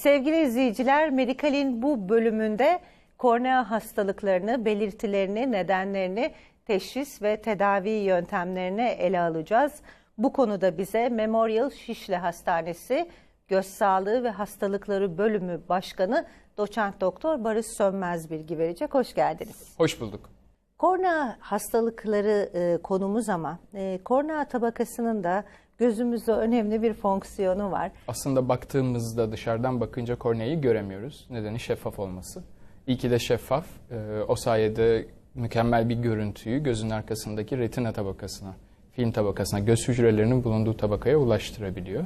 Sevgili izleyiciler, Medikal'in bu bölümünde kornea hastalıklarını, belirtilerini, nedenlerini, teşhis ve tedavi yöntemlerini ele alacağız. Bu konuda bize Memorial Şişli Hastanesi Göz Sağlığı ve Hastalıkları Bölümü Başkanı Doçent Doktor Barış Sönmez bilgi verecek. Hoş geldiniz. Hoş bulduk. Kornea hastalıkları e, konumuz ama e, kornea tabakasının da gözümüzde önemli bir fonksiyonu var. Aslında baktığımızda dışarıdan bakınca korneayı göremiyoruz. Nedeni şeffaf olması. İyi ki de şeffaf. Ee, o sayede mükemmel bir görüntüyü gözün arkasındaki retina tabakasına, film tabakasına, göz hücrelerinin bulunduğu tabakaya ulaştırabiliyor.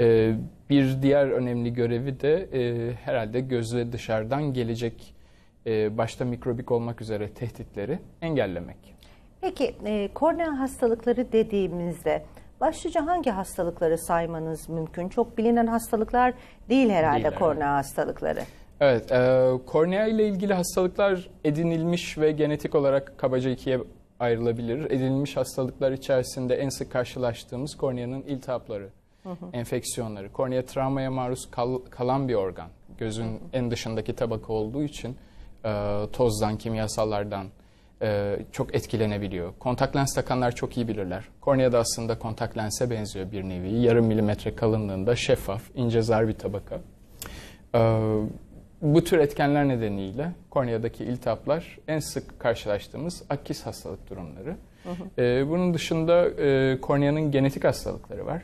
Ee, bir diğer önemli görevi de e, herhalde gözle dışarıdan gelecek e, başta mikrobik olmak üzere tehditleri engellemek. Peki e, kornea hastalıkları dediğimizde başlıca hangi hastalıkları saymanız mümkün? Çok bilinen hastalıklar değil herhalde Değil, kornea hastalıkları. Evet, e, kornea ile ilgili hastalıklar edinilmiş ve genetik olarak kabaca ikiye ayrılabilir. Edinilmiş hastalıklar içerisinde en sık karşılaştığımız korneanın iltihapları, enfeksiyonları. Kornea travmaya maruz kal- kalan bir organ. Gözün en dışındaki tabaka olduğu için e, tozdan, kimyasallardan e, çok etkilenebiliyor. Kontak lens takanlar çok iyi bilirler. Kornea da aslında kontak lense benziyor bir nevi. Yarım milimetre kalınlığında şeffaf, ince zar bir tabaka. Ee, bu tür etkenler nedeniyle korneadaki iltihaplar en sık karşılaştığımız akis hastalık durumları. Ee, bunun dışında e, korneanın genetik hastalıkları var.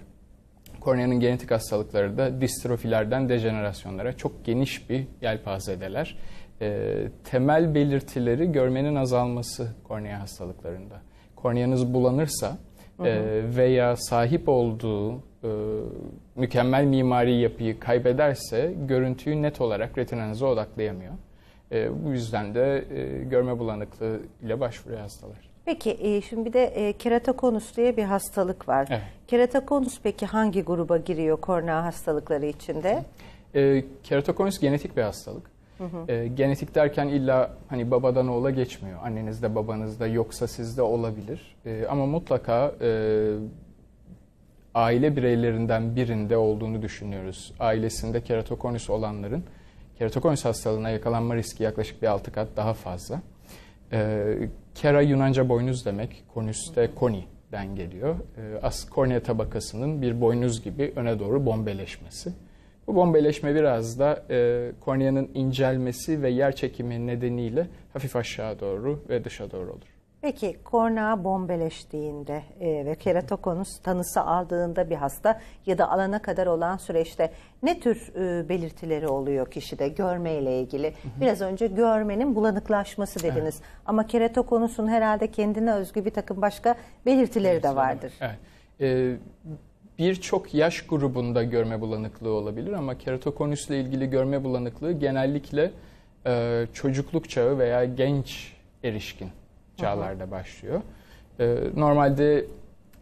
Korneanın genetik hastalıkları da distrofilerden dejenerasyonlara çok geniş bir yelpazedeler. Ee, temel belirtileri görmenin azalması kornea hastalıklarında. Korneanız bulanırsa e, veya sahip olduğu e, mükemmel mimari yapıyı kaybederse görüntüyü net olarak retinanıza odaklayamıyor. E, bu yüzden de e, görme bulanıklığı ile başvuruyor hastalar. Peki e, şimdi bir de e, keratokonus diye bir hastalık var. Evet. Keratokonus peki hangi gruba giriyor kornea hastalıkları içinde? E, keratokonus genetik bir hastalık. E, genetik derken illa hani babadan oğula geçmiyor. Annenizde babanızda yoksa sizde olabilir. E, ama mutlaka e, aile bireylerinden birinde olduğunu düşünüyoruz. Ailesinde keratokonus olanların keratokonus hastalığına yakalanma riski yaklaşık bir 6 kat daha fazla. E, kera Yunanca boynuz demek. Konus de koni'den geliyor. E, as kornea tabakasının bir boynuz gibi öne doğru bombeleşmesi. Bu bombeleşme biraz da e, korneanın incelmesi ve yer çekimi nedeniyle hafif aşağı doğru ve dışa doğru olur. Peki kornea bombeleştiğinde e, ve keratokonus tanısı aldığında bir hasta ya da alana kadar olan süreçte ne tür e, belirtileri oluyor kişide görmeyle ilgili? Biraz önce görmenin bulanıklaşması dediniz. Ama keratokonusun herhalde kendine özgü bir takım başka belirtileri de vardır. Evet. E, Birçok yaş grubunda görme bulanıklığı olabilir ama keratokonüsle ilgili görme bulanıklığı genellikle e, çocukluk çağı veya genç erişkin çağlarda başlıyor. E, normalde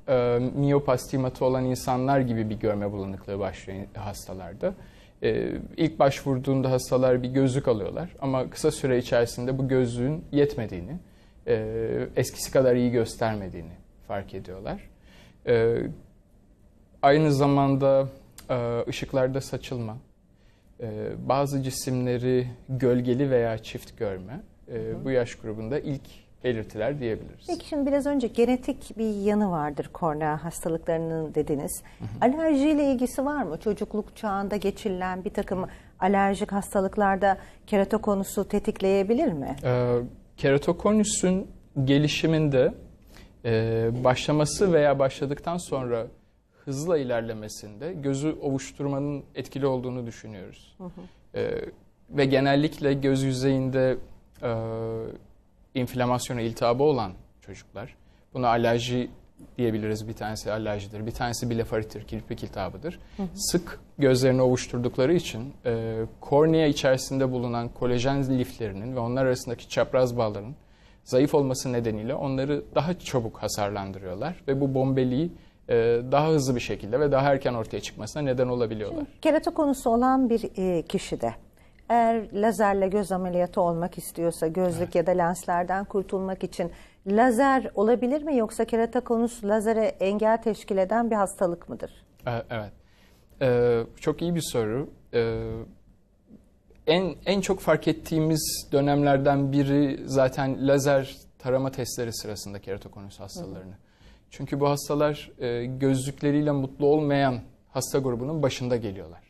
e, miyop astigmatı olan insanlar gibi bir görme bulanıklığı başlıyor hastalarda. E, ilk başvurduğunda hastalar bir gözlük alıyorlar ama kısa süre içerisinde bu gözlüğün yetmediğini, e, eskisi kadar iyi göstermediğini fark ediyorlar. E, aynı zamanda e, ışıklarda saçılma, e, bazı cisimleri gölgeli veya çift görme e, bu yaş grubunda ilk belirtiler diyebiliriz. Peki şimdi biraz önce genetik bir yanı vardır kornea hastalıklarının dediniz. Alerjiyle ilgisi var mı? Çocukluk çağında geçirilen bir takım alerjik hastalıklarda keratokonusu tetikleyebilir mi? E, keratokonüsün gelişiminde e, başlaması veya başladıktan sonra hızla ilerlemesinde gözü ovuşturmanın etkili olduğunu düşünüyoruz. E, ve genellikle göz yüzeyinde e, inflamasyona iltihabı olan çocuklar, buna alerji diyebiliriz bir tanesi alerjidir, bir tanesi blefarittir, kirpik iltihabıdır. Sık gözlerini ovuşturdukları için e, kornea içerisinde bulunan kolajen liflerinin ve onlar arasındaki çapraz bağların zayıf olması nedeniyle onları daha çabuk hasarlandırıyorlar ve bu bombeliği daha hızlı bir şekilde ve daha erken ortaya çıkmasına neden olabiliyorlar. Keratokonusu olan bir e, kişide eğer lazerle göz ameliyatı olmak istiyorsa gözlük ya da lenslerden kurtulmak için lazer olabilir mi yoksa keratokonus lazere engel teşkil eden bir hastalık mıdır? E, Evet. E, çok iyi bir soru. e, en en çok fark ettiğimiz dönemlerden biri zaten lazer tarama testleri sırasında keratokonus hastalarını. Çünkü bu hastalar e, gözlükleriyle mutlu olmayan hasta grubunun başında geliyorlar.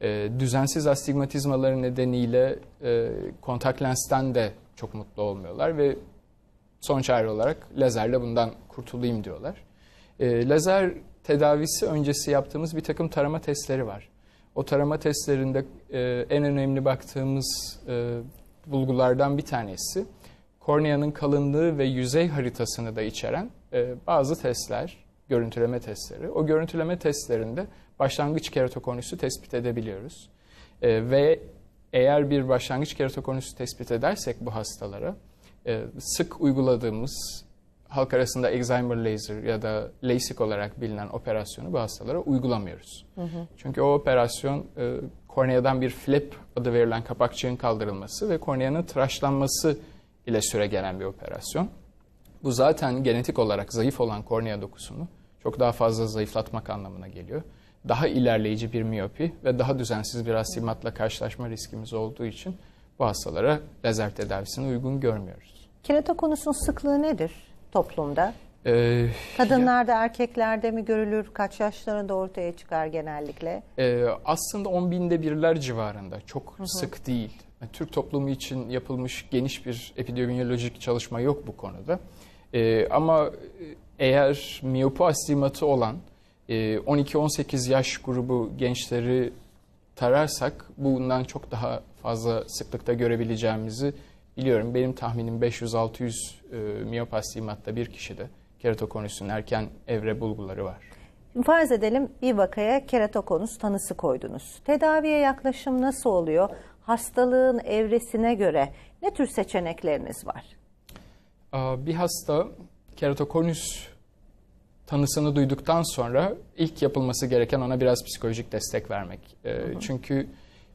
E, düzensiz astigmatizmaları nedeniyle e, kontak lensten de çok mutlu olmuyorlar ve son çare olarak lazerle bundan kurtulayım diyorlar. E, lazer tedavisi öncesi yaptığımız bir takım tarama testleri var. O tarama testlerinde e, en önemli baktığımız e, bulgulardan bir tanesi korneanın kalınlığı ve yüzey haritasını da içeren e, bazı testler, görüntüleme testleri. O görüntüleme testlerinde başlangıç keratokonüsü tespit edebiliyoruz. E, ve eğer bir başlangıç keratokonüsü tespit edersek bu hastalara e, sık uyguladığımız halk arasında Excimer laser ya da LASIK olarak bilinen operasyonu bu hastalara uygulamıyoruz. Hı hı. Çünkü o operasyon e, korneadan bir flap adı verilen kapakçığın kaldırılması ve korneanın tıraşlanması ile süre gelen bir operasyon. Bu zaten genetik olarak zayıf olan kornea dokusunu çok daha fazla zayıflatmak anlamına geliyor. Daha ilerleyici bir miyopi ve daha düzensiz bir astigmatla karşılaşma riskimiz olduğu için bu hastalara lazer tedavisini uygun görmüyoruz. Keratokonusun sıklığı nedir toplumda? Ee, Kadınlarda, erkeklerde mi görülür? Kaç yaşlarında ortaya çıkar genellikle? e, aslında 10 binde birler civarında çok sık değil. Türk toplumu için yapılmış geniş bir epidemiyolojik çalışma yok bu konuda. E, ama eğer miyopu astigmatı olan e, 12-18 yaş grubu gençleri tararsak bundan çok daha fazla sıklıkta görebileceğimizi biliyorum. Benim tahminim 500-600 e, miyop astigmatta bir kişide keratokonüsün erken evre bulguları var. Farz edelim bir vakaya keratokonus tanısı koydunuz. Tedaviye yaklaşım nasıl oluyor? Hastalığın evresine göre ne tür seçenekleriniz var? Bir hasta keratokonüs tanısını duyduktan sonra ilk yapılması gereken ona biraz psikolojik destek vermek. Ee, Çünkü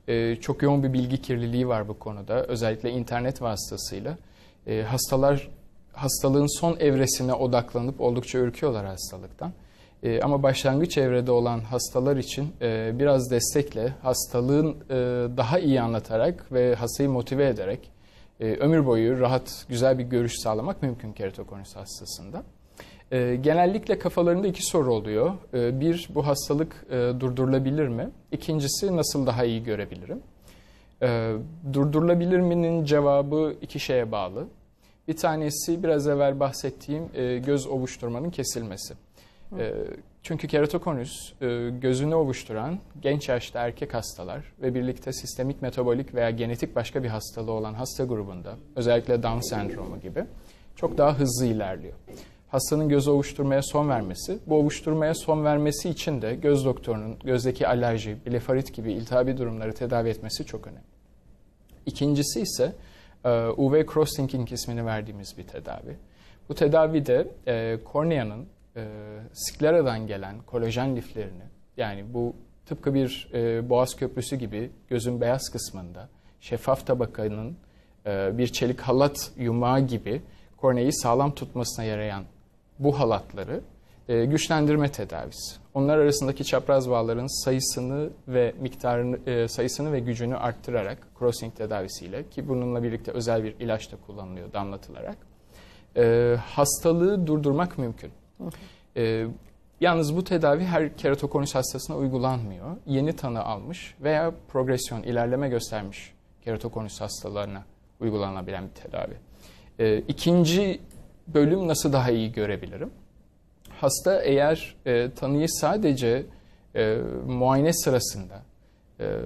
e, çok yoğun bir bilgi kirliliği var bu konuda. Özellikle internet vasıtasıyla. E, hastalar hastalığın son evresine odaklanıp oldukça ürküyorlar hastalıktan. E, ama başlangıç evrede olan hastalar için e, biraz destekle hastalığın e, daha iyi anlatarak ve hastayı motive ederek e, ömür boyu rahat, güzel bir görüş sağlamak mümkün keratokonüs hastasında. E, genellikle kafalarında iki soru oluyor. E, bir, bu hastalık e, durdurulabilir mi? İkincisi, nasıl daha iyi görebilirim? E, durdurulabilir mi'nin cevabı iki şeye bağlı. Bir tanesi biraz evvel bahsettiğim e, göz ovuşturmanın kesilmesi. E, çünkü keratokonüs e, gözünü ovuşturan genç yaşta erkek hastalar ve birlikte sistemik metabolik veya genetik başka bir hastalığı olan hasta grubunda özellikle Down sendromu gibi çok daha hızlı ilerliyor. Hastanın göz ovuşturmaya son vermesi, bu ovuşturmaya son vermesi için de göz doktorunun gözdeki alerji, blefarit gibi iltihabi durumları tedavi etmesi çok önemli. İkincisi ise e, UV cross-linking ismini verdiğimiz bir tedavi. Bu tedavide e, korneanın e, skleradan gelen kolajen liflerini yani bu tıpkı bir e, boğaz köprüsü gibi gözün beyaz kısmında şeffaf tabakanın e, bir çelik halat yumağı gibi korneayı sağlam tutmasına yarayan bu halatları e, güçlendirme tedavisi. Onlar arasındaki çapraz bağların sayısını ve miktarını e, sayısını ve gücünü arttırarak crossing tedavisiyle ki bununla birlikte özel bir ilaç da kullanılıyor damlatılarak e, hastalığı durdurmak mümkün. E, yalnız bu tedavi her keratokonus hastasına uygulanmıyor. Yeni tanı almış veya progresyon, ilerleme göstermiş keratokonus hastalarına uygulanabilen bir tedavi. E, ikinci bölüm nasıl daha iyi görebilirim? Hasta eğer e, tanıyı sadece e, muayene sırasında e,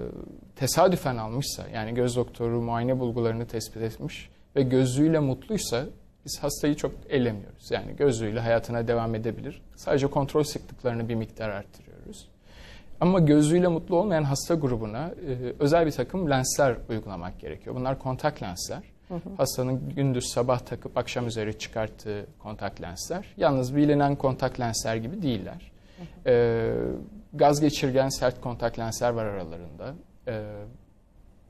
tesadüfen almışsa, yani göz doktoru muayene bulgularını tespit etmiş ve gözlüğüyle mutluysa biz hastayı çok ellemiyoruz. Yani gözlüğüyle hayatına devam edebilir. Sadece kontrol sıklıklarını bir miktar arttırıyoruz. Ama gözlüğüyle mutlu olmayan hasta grubuna e, özel bir takım lensler uygulamak gerekiyor. Bunlar kontak lensler. Hastanın gündüz sabah takıp akşam üzeri çıkarttığı kontak lensler. Yalnız bilinen kontak lensler gibi değiller. Ee, gaz geçirgen sert kontak lensler var aralarında. Ee,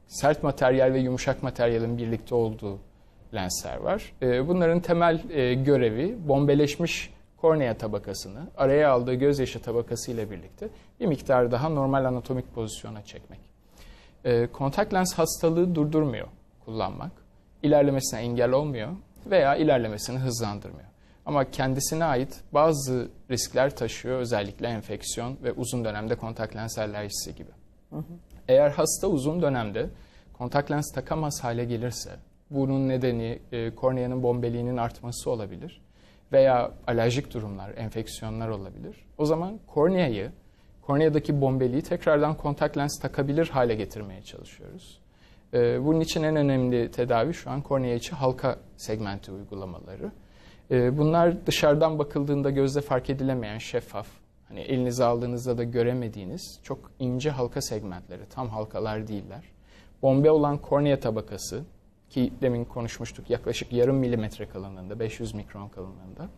sert materyal ve yumuşak materyalin birlikte olduğu lensler var. Ee, bunların temel e, görevi bombeleşmiş kornea tabakasını araya aldığı gözyaşı tabakası ile birlikte bir miktar daha normal anatomik pozisyona çekmek. E, kontak lens hastalığı durdurmuyor kullanmak. İlerlemesine engel olmuyor veya ilerlemesini hızlandırmıyor. Ama kendisine ait bazı riskler taşıyor özellikle enfeksiyon ve uzun dönemde kontak lens alerjisi gibi. Eğer hasta uzun dönemde kontak lens takamaz hale gelirse bunun nedeni e, korneanın bombeliğinin artması olabilir veya alerjik durumlar, enfeksiyonlar olabilir. O zaman korneayı, korneadaki bombeliği tekrardan kontak lens takabilir hale getirmeye çalışıyoruz. E, bunun için en önemli tedavi şu an kornea içi halka segmenti uygulamaları. E, bunlar dışarıdan bakıldığında gözle fark edilemeyen şeffaf, hani elinize aldığınızda da göremediğiniz çok ince halka segmentleri, tam halkalar değiller. Bombe olan kornea tabakası ki demin konuşmuştuk yaklaşık yarım milimetre kalınlığında, 500 mikron kalınlığında.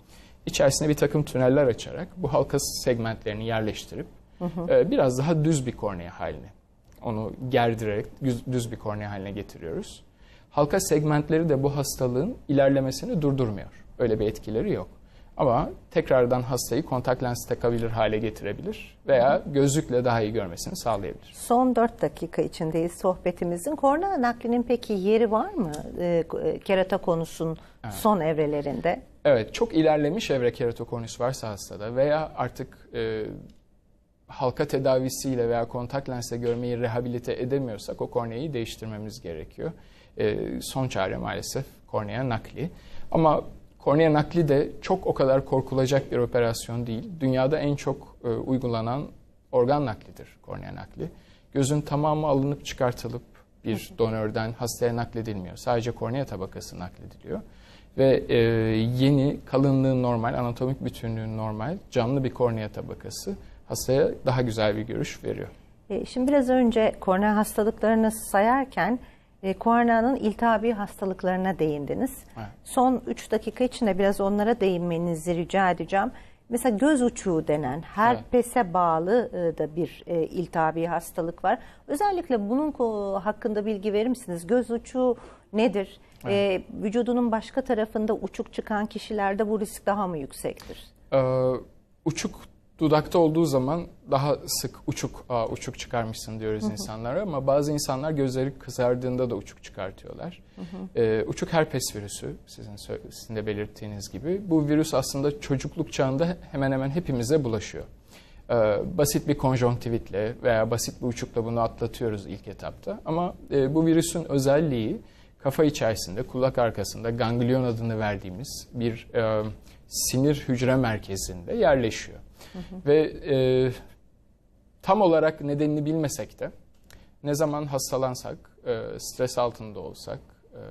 İçerisine bir takım tüneller açarak bu halka segmentlerini yerleştirip e, biraz daha düz bir kornea haline, onu gerdirerek düz, düz bir kornea haline getiriyoruz. Halka segmentleri de bu hastalığın ilerlemesini durdurmuyor. Öyle bir etkileri yok. Ama tekrardan hastayı kontak lens takabilir hale getirebilir veya gözlükle daha iyi görmesini sağlayabilir. Son 4 dakika içindeyiz sohbetimizin. Kornea naklinin peki yeri var mı e, keratokonusun son evrelerinde? Evet, çok ilerlemiş evre keratokonus varsa hastada veya artık e, halka tedavisiyle veya kontak lensle görmeyi rehabilite edemiyorsak o korneayı değiştirmemiz gerekiyor. E, son çare maalesef kornea nakli. Ama kornea nakli de çok o kadar korkulacak bir operasyon değil. Dünyada en çok e, uygulanan organ naklidir kornea nakli. Gözün tamamı alınıp çıkartılıp bir donörden hastaya nakledilmiyor. Sadece kornea tabakası naklediliyor. Ve e, yeni, kalınlığı normal, anatomik bütünlüğü normal, canlı bir kornea tabakası hastaya daha güzel bir görüş veriyor. E, şimdi biraz önce kornea hastalıklarını sayarken e, korneanın iltihabi hastalıklarına değindiniz. Evet. Son 3 dakika içinde biraz onlara değinmenizi rica edeceğim. Mesela göz uçuğu denen herpese bağlı e, da bir e, iltihabi hastalık var. Özellikle bunun hakkında bilgi verir misiniz? Göz uçuğu nedir? E, vücudunun başka tarafında uçuk çıkan kişilerde bu risk daha mı yüksektir? Ee, uçuk dudakta olduğu zaman daha sık uçuk aa, uçuk çıkarmışsın diyoruz insanlara ama bazı insanlar gözleri kızardığında da uçuk çıkartıyorlar. Ee, uçuk herpes virüsü sizin, sizin de belirttiğiniz gibi bu virüs aslında çocukluk çağında hemen hemen hepimize bulaşıyor. Ee, basit bir konjonktivitle veya basit bir uçukla bunu atlatıyoruz ilk etapta ama e, bu virüsün özelliği kafa içerisinde kulak arkasında ganglion adını verdiğimiz bir e, sinir hücre merkezinde yerleşiyor. Ve e, tam olarak nedenini bilmesek de ne zaman hastalansak, e, stres altında olsak, e,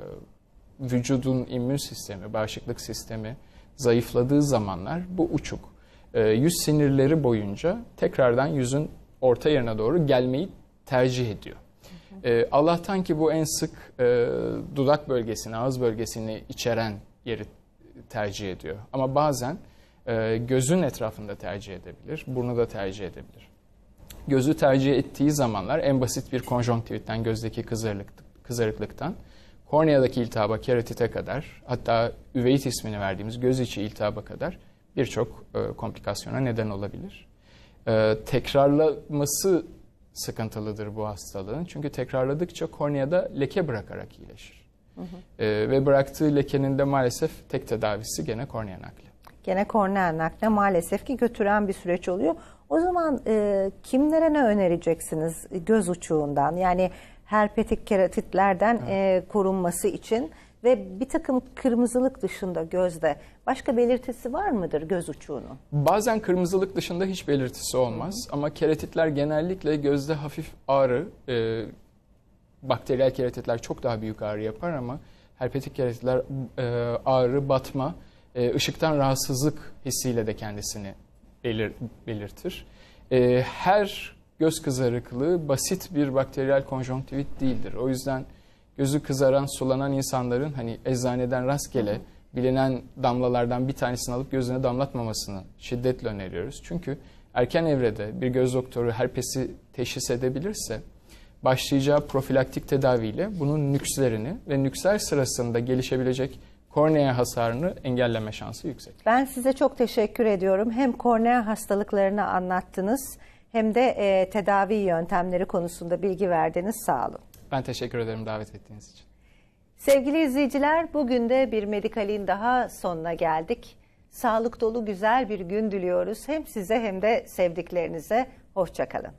vücudun immün sistemi, bağışıklık sistemi zayıfladığı zamanlar bu uçuk e, yüz sinirleri boyunca tekrardan yüzün orta yerine doğru gelmeyi tercih ediyor. E, Allah'tan ki bu en sık e, dudak bölgesini, ağız bölgesini içeren yeri tercih ediyor. Ama bazen e, gözün etrafında tercih edebilir, burnu da tercih edebilir. Gözü tercih ettiği zamanlar en basit bir konjonktivitten, gözdeki kızarıklık, kızarıklıktan, korneadaki iltihaba, keratite kadar, hatta üveit ismini verdiğimiz göz içi iltihaba kadar birçok e, komplikasyona neden olabilir. E, tekrarlaması sıkıntılıdır bu hastalığın. Çünkü tekrarladıkça korneada leke bırakarak iyileşir. E, ve bıraktığı lekenin de maalesef tek tedavisi gene kornea nakli. Gene kornea nakle maalesef ki götüren bir süreç oluyor. O zaman e, kimlere ne önereceksiniz göz uçuğundan? Yani herpetik keratitlerden e, korunması için ve bir takım kırmızılık dışında gözde başka belirtisi var mıdır göz uçuğunun? Bazen kırmızılık dışında hiç belirtisi olmaz ama keratitler genellikle gözde hafif ağrı, e, bakteriyel keratitler çok daha büyük ağrı yapar ama herpetik keratitler e, ağrı, batma, e, ışıktan rahatsızlık hissiyle de kendisini belir, belirtir. E, her göz kızarıklığı basit bir bakteriyel konjonktivit değildir. O yüzden gözü kızaran, sulanan insanların hani eczaneden rastgele bilinen damlalardan bir tanesini alıp gözüne damlatmamasını şiddetle öneriyoruz. Çünkü erken evrede bir göz doktoru herpesi teşhis edebilirse başlayacağı profilaktik tedaviyle bunun nükslerini ve nüksler sırasında gelişebilecek kornea hasarını engelleme şansı yüksek. Ben size çok teşekkür ediyorum. Hem kornea hastalıklarını anlattınız hem de e, tedavi yöntemleri konusunda bilgi verdiniz. Sağ olun. Ben teşekkür ederim davet ettiğiniz için. Sevgili izleyiciler, bugün de bir Medikal'in daha sonuna geldik. Sağlık dolu güzel bir gün diliyoruz. Hem size hem de sevdiklerinize. Hoşçakalın.